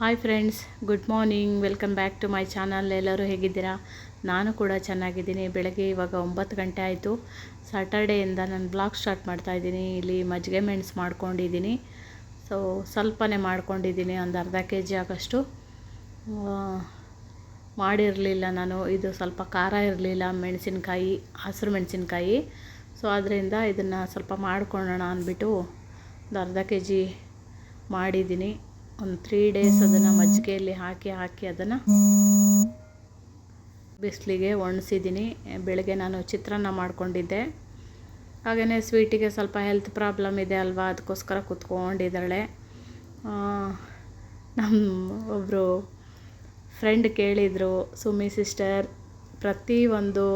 Hi friends good morning welcome back to my channel ಎಲ್ಲರೂ ಹೇಗಿದ್ದೀರಾ? ನಾನು ಕೂಡ ಚೆನ್ನಾಗಿದ್ದೀನಿ. ಬೆಳಗ್ಗೆ ಇವಾಗ ಒಂಬತ್ತು ಗಂಟೆ ಆಯಿತು. ಸ್ಯಾಟರ್ಡೆಯಿಂದ ನಾನು ಬ್ಲಾಗ್ ಸ್ಟಾರ್ಟ್ ಮಾಡ್ತಾಯಿದ್ದೀನಿ ಇಲ್ಲಿ ಮಜ್ಜಿಗೆ ಮೆಣಸು ಮಾಡ್ಕೊಂಡಿದ್ದೀನಿ. ಸೊ ಸ್ವಲ್ಪನೇ ಮಾಡ್ಕೊಂಡಿದ್ದೀನಿ. ಒಂದು ಅರ್ಧ ಕೆ ಜಿ ಆಗೋಷ್ಟು ಮಾಡಿರಲಿಲ್ಲ ನಾನು. ಇದು ಸ್ವಲ್ಪ ಖಾರ ಇರಲಿಲ್ಲ. ಮೆಣಸಿನ್ಕಾಯಿ, ಹಸಿರು ಮೆಣಸಿನ್ಕಾಯಿ. ಸೊ ಅದರಿಂದ ಇದನ್ನು ಸ್ವಲ್ಪ ಮಾಡ್ಕೊಳ್ಳೋಣ ಅಂದ್ಬಿಟ್ಟು ಒಂದು ಅರ್ಧ ಕೆ ಜಿ ಮಾಡಿದ್ದೀನಿ. ಒಂದು ತ್ರೀ ಡೇಸ್ ಅದನ್ನು ಮಜ್ಜಿಗೆಯಲ್ಲಿ ಹಾಕಿ ಹಾಕಿ ಅದನ್ನು ಬಿಸಿಲಿಗೆ ಒಣಸಿದ್ದೀನಿ ಬೆಳಗ್ಗೆ ನಾನು ಚಿತ್ರಾನ್ನ ಮಾಡ್ಕೊಂಡಿದ್ದೆ. ಹಾಗೆಯೇ ಸ್ವೀಟಿಗೆ ಸ್ವಲ್ಪ ಹೆಲ್ತ್ ಪ್ರಾಬ್ಲಮ್ ಇದೆ ಅಲ್ವಾ? ಅದಕ್ಕೋಸ್ಕರ ಕೂತ್ಕೊಂಡಿದ್ದಾಳೆ. ನಮ್ಮ ಒಬ್ಬರು ಫ್ರೆಂಡ್ ಕೇಳಿದರು, ಸುಮಿ ಸಿಸ್ಟರ್ ಪ್ರತಿ ಒಂದು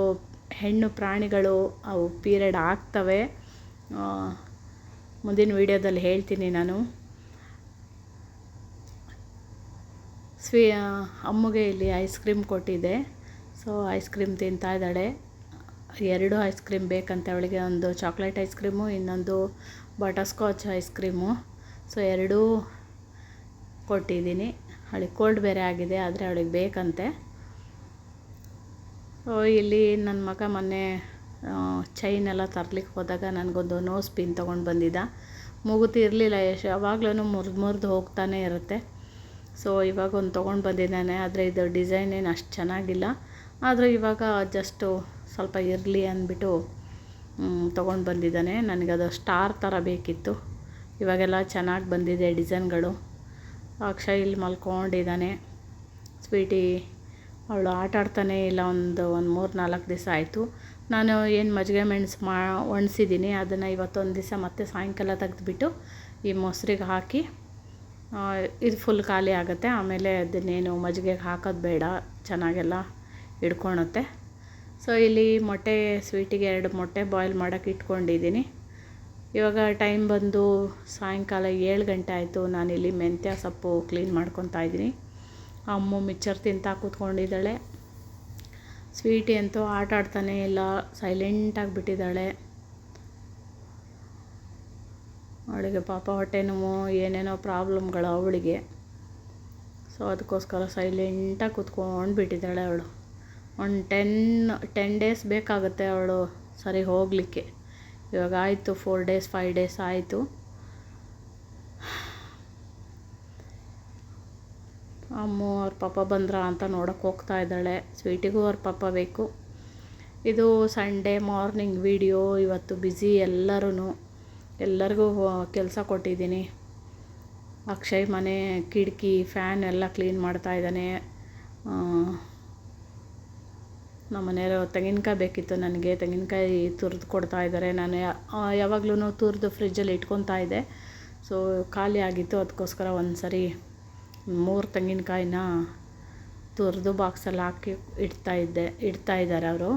ಹೆಣ್ಣು ಪ್ರಾಣಿಗಳು ಅವು ಪೀರಿಯಡ್ ಆಗ್ತವೆ. ಮುಂದಿನ ವೀಡಿಯೋದಲ್ಲಿ ಹೇಳ್ತೀನಿ ನಾನು. ಸ್ವೀ ಅಮ್ಮಗೆ ಇಲ್ಲಿ ಐಸ್ ಕ್ರೀಮ್ ಕೊಟ್ಟಿದ್ದೆ ಸೊ ಐಸ್ ಕ್ರೀಮ್ ತಿಂತಾ ಇದ್ದಾಳೆ. ಎರಡು ಐಸ್ ಕ್ರೀಮ್ ಬೇಕಂತೆ ಅವಳಿಗೆ. ಒಂದು ಚಾಕ್ಲೇಟ್ ಐಸ್ ಕ್ರೀಮು ಇನ್ನೊಂದು ಬಟರ್ಸ್ಕಾಚ್ ಐಸ್ ಕ್ರೀಮು ಸೊ ಎರಡೂ ಕೊಟ್ಟಿದ್ದೀನಿ. ಅವಳಿಗೆ ಕೋಲ್ಡ್ ಬೇರೆ ಆಗಿದೆ, ಆದರೆ ಅವಳಿಗೆ ಬೇಕಂತೆ. ಸೊ ಇಲ್ಲಿ ನನ್ನ ಮಗ ಮೊನ್ನೆ ಚೈನ್ ಎಲ್ಲ ತರ್ಲಿಕ್ಕೆ ಹೋದಾಗ ನನಗೊಂದು ನೋಸ್ ಪಿನ್ ತೊಗೊಂಡು ಬಂದಿದ್ದ. ಮುಗುತಿರಲಿಲ್ಲ ಎಷ್ಟು ಯಾವಾಗ್ಲೂ ಮುರಿದು ಮುರಿದು ಹೋಗ್ತಾನೆ ಇರುತ್ತೆ. ಸೊ ಇವಾಗ ಒಂದು ತೊಗೊಂಡು ಬಂದಿದ್ದಾನೆ, ಆದರೆ ಇದು ಡಿಸೈನ್ ಏನು ಅಷ್ಟು ಚೆನ್ನಾಗಿಲ್ಲ. ಆದರೂ ಇವಾಗ ಜಸ್ಟು ಸ್ವಲ್ಪ ಇರಲಿ ಅಂದ್ಬಿಟ್ಟು ತೊಗೊಂಡು ಬಂದಿದ್ದಾನೆ. ನನಗದು ಸ್ಟಾರ್ ಥರ ಬೇಕಿತ್ತು. ಇವಾಗೆಲ್ಲ ಚೆನ್ನಾಗಿ ಬಂದಿದೆ ಡಿಸೈನ್ಗಳು. ಅಕ್ಷಯ್ ಇಲ್ಲಿ ಮಲ್ಕೊಂಡಿದ್ದಾನೆ. ಸ್ವೀಟಿ ಅವಳು ಆಟ ಇಲ್ಲ, ಒಂದು ಒಂದು ಮೂರು, ನಾಲ್ಕು ದಿವಸ ಆಯಿತು. ನಾನು ಏನು ಮಜ್ಜಿಗೆ ಮೆಣಸು ಮಾ, ಒಣಸಿದ್ದೀನಿ. ಅದನ್ನು ಇವತ್ತೊಂದು ದಿವಸ ಮತ್ತೆ ಸಾಯಂಕಾಲ ತೆಗೆದುಬಿಟ್ಟು ಈ ಮೊಸರಿಗೆ ಹಾಕಿ ಇದು ಫುಲ್ ಖಾಲಿ ಆಗುತ್ತೆ. ಆಮೇಲೆ ಅದನ್ನೇನು ಮಜ್ಜಿಗೆಗೆ ಹಾಕೋದು ಬೇಡ. ಚೆನ್ನಾಗೆಲ್ಲ ಹಿಡ್ಕೊಳುತ್ತೆ. ಸೊ ಇಲ್ಲಿ ಮೊಟ್ಟೆ ಸ್ವೀಟಿಗೆ ಎರಡು ಮೊಟ್ಟೆ ಬಾಯ್ಲ್ ಮಾಡೋಕ್ಕೆ ಇಟ್ಕೊಂಡಿದ್ದೀನಿ. ಇವಾಗ ಟೈಮ್ ಬಂದು ಸಾಯಂಕಾಲ ಏಳು ಗಂಟೆ ಆಯಿತು. ನಾನಿಲ್ಲಿ ಮೆಂತ್ಯ ಸೊಪ್ಪು ಕ್ಲೀನ್ ಮಾಡ್ಕೊತಾ ಇದ್ದೀನಿ. ಅಮ್ಮು ಮಿಕ್ಚರ್ ತಿಂತಾ ಕೂತ್ಕೊಂಡಿದ್ದಾಳೆ. ಸ್ವೀಟಿ ಅಂತೂ ಆಟ ಆಡ್ತಾನೆ ಇಲ್ಲ. ಸೈಲೆಂಟಾಗಿ ಬಿಟ್ಟಿದ್ದಾಳೆ. ಅವಳಿಗೆ ಪಾಪ ಹೊಟ್ಟೆ ನೋವು ಏನೇನೋ ಪ್ರಾಬ್ಲಮ್ಗಳು ಅವಳಿಗೆ. ಸೊ ಅದಕ್ಕೋಸ್ಕರ ಸೈಲೆಂಟಾಗಿ ಕುತ್ಕೊಂಡು ಬಿಟ್ಟಿದ್ದಾಳೆ ಅವಳು. ಒಂದು ಟೆನ್ ಟೆನ್ ಡೇಸ್ ಬೇಕಾಗುತ್ತೆ ಅವಳು ಸರಿ ಹೋಗಲಿಕ್ಕೆ. ಇವಾಗ ಆಯಿತು ಫೋರ್ ಡೇಸ್ ಫೈವ್ ಡೇಸ್ ಆಯಿತು. ಅಮ್ಮು ಅವ್ರ ಪಾಪ ಬಂದ್ರ ಅಂತ ನೋಡೋಕೆ ಹೋಗ್ತಾ ಇದ್ದಾಳೆ. ಸ್ವೀಟಿಗೂ ಅವ್ರ ಪಾಪ ಬೇಕು. ಇದು ಸಂಡೇ ಮಾರ್ನಿಂಗ್ ವಿಡಿಯೋ ಇವತ್ತು ಬ್ಯುಸಿ ಎಲ್ಲರೂ ಎಲ್ಲರಿಗೂ ಕೆಲಸ ಕೊಟ್ಟಿದ್ದೀನಿ. ಅಕ್ಷಯ್ ಮನೆ, ಕಿಟಕಿ, ಫ್ಯಾನ್ ಎಲ್ಲ ಕ್ಲೀನ್ ಮಾಡ್ತಾ ಇದ್ದಾನೆ. ನಮ್ಮ ಮನೆಯವರು ತೆಂಗಿನಕಾಯಿ ಬೇಕಿತ್ತು ನನಗೆ. ತೆಂಗಿನಕಾಯಿ ತುರಿದು ಕೊಡ್ತಾ ಇದ್ದಾರೆ. ನಾನು ಯಾವಾಗಲೂ ತುರಿದು ಫ್ರಿಜ್ಜಲ್ಲಿ ಇಟ್ಕೊತಾ ಇದ್ದೆ. ಸೊ, ಖಾಲಿ ಆಗಿತ್ತು. ಅದಕ್ಕೋಸ್ಕರ ಒಂದು ಸರಿ ಮೂರು ತೆಂಗಿನಕಾಯಿನ ತುರಿದು ಬಾಕ್ಸಲ್ಲಿ ಹಾಕಿ ಇಡ್ತಾ ಇದ್ದೆ, ಇಡ್ತಾ ಇದ್ದಾರೆ ಅವರು.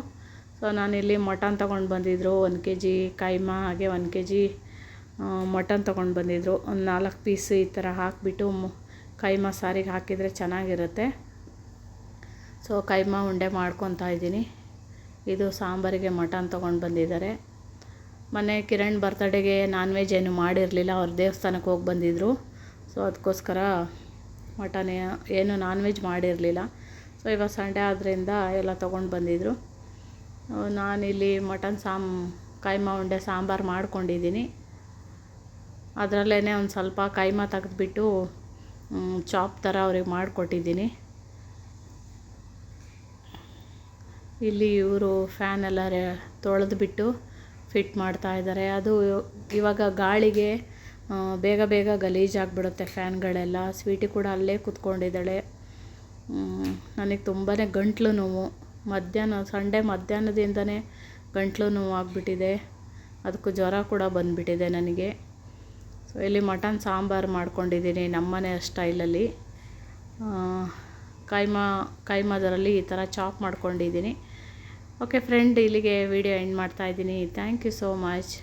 ಸೊ, ನಾನಿಲ್ಲಿ ಮಟನ್ ತೊಗೊಂಡು ಬಂದಿದ್ದರು ಒಂದು ಕೆ ಜಿ ಕೈಮಾ, ಹಾಗೆ ಒಂದು ಕೆ ಜಿ ಮಟನ್ ತೊಗೊಂಡು ಬಂದಿದ್ದರು ಒಂದು ನಾಲ್ಕು ಪೀಸ್ ಈ ಥರ ಹಾಕಿಬಿಟ್ಟು ಕೈಮಾ ಸಾರಿಗೆ ಹಾಕಿದರೆ ಚೆನ್ನಾಗಿರುತ್ತೆ. ಸೊ ಕೈಮಾ ಉಂಡೆ ಮಾಡ್ಕೊತಾ ಇದ್ದೀನಿ. ಇದು ಸಾಂಬಾರಿಗೆ ಮಟನ್ ತೊಗೊಂಡು ಬಂದಿದ್ದಾರೆ. ಮೊನ್ನೆ ಕಿರಣ್ ಬರ್ತಡೆಗೆ ನಾನ್ ವೆಜ್ ಏನು ಮಾಡಿರಲಿಲ್ಲ. ಅವ್ರ ದೇವಸ್ಥಾನಕ್ಕೆ ಹೋಗಿ ಬಂದಿದ್ದರು ಸೊ ಅದಕ್ಕೋಸ್ಕರ ಮಟನ್ ಏನು ನಾನ್ ವೆಜ್ ಮಾಡಿರಲಿಲ್ಲ. ಸೊ ಇವಾಗ ಸಂಡೇ ಆದ್ದರಿಂದ ಎಲ್ಲ ತೊಗೊಂಡು ಬಂದಿದ್ದರು ನಾನಿಲ್ಲಿ ಮಟನ್ ಸಾಮ್, ಕೈಮಾ ಉಂಡೆ ಸಾಂಬಾರು ಮಾಡ್ಕೊಂಡಿದ್ದೀನಿ. ಅದರಲ್ಲೇ ಒಂದು ಸ್ವಲ್ಪ ಕೈಮಾ ತೆಗೆದ್ಬಿಟ್ಟು ಚಾಪ್ ಥರ ಅವ್ರಿಗೆ ಮಾಡಿಕೊಟ್ಟಿದ್ದೀನಿ. ಇಲ್ಲಿ ಇವರು ಫ್ಯಾನ್ ಎಲ್ಲ ತೊಳೆದ್ಬಿಟ್ಟು ಫಿಟ್ ಮಾಡ್ತಾ ಇದ್ದಾರೆ ಅದು ಇವಾಗ ಗಾಳಿಗೆ ಬೇಗ ಬೇಗ ಗಲೀಜಾಗ್ಬಿಡುತ್ತೆ ಫ್ಯಾನ್ಗಳೆಲ್ಲ. ಸ್ವೀಟಿ ಕೂಡ ಅಲ್ಲೇ ಕೂತ್ಕೊಂಡಿದ್ದಾಳೆ. ನನಗೆ ತುಂಬಾ ಗಂಟ್ಲು ನೋವು. ಮಧ್ಯಾಹ್ನ, ಸಂಡೇ ಮಧ್ಯಾಹ್ನದಿಂದನೇ ಗಂಟ್ಲು ನೋವು ಆಗಿಬಿಟ್ಟಿದೆ. ಅದಕ್ಕೂ ಜ್ವರ ಕೂಡ ಬಂದುಬಿಟ್ಟಿದೆ ನನಗೆ. ಇಲ್ಲಿ ಮಟನ್ ಸಾಂಬಾರು ಮಾಡ್ಕೊಂಡಿದ್ದೀನಿ ನಮ್ಮನೆ ಸ್ಟೈಲಲ್ಲಿ. ಕೈಮಾ, ಕೈಮಾದರಲ್ಲಿ ಈ ಥರ ಚಾಪ್ ಮಾಡ್ಕೊಂಡಿದ್ದೀನಿ. ಓಕೆ ಫ್ರೆಂಡ್ ಇಲ್ಲಿಗೆ ವಿಡಿಯೋ ಎಂಡ್ ಮಾಡ್ತಾಯಿದ್ದೀನಿ ಥ್ಯಾಂಕ್ ಯು ಸೋ ಮಚ್